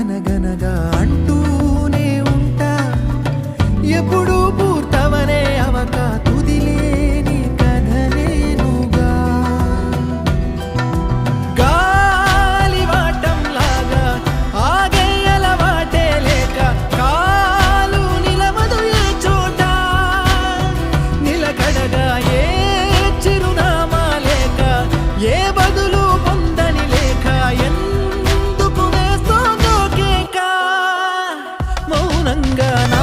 అనగనగా అంటూ ganga na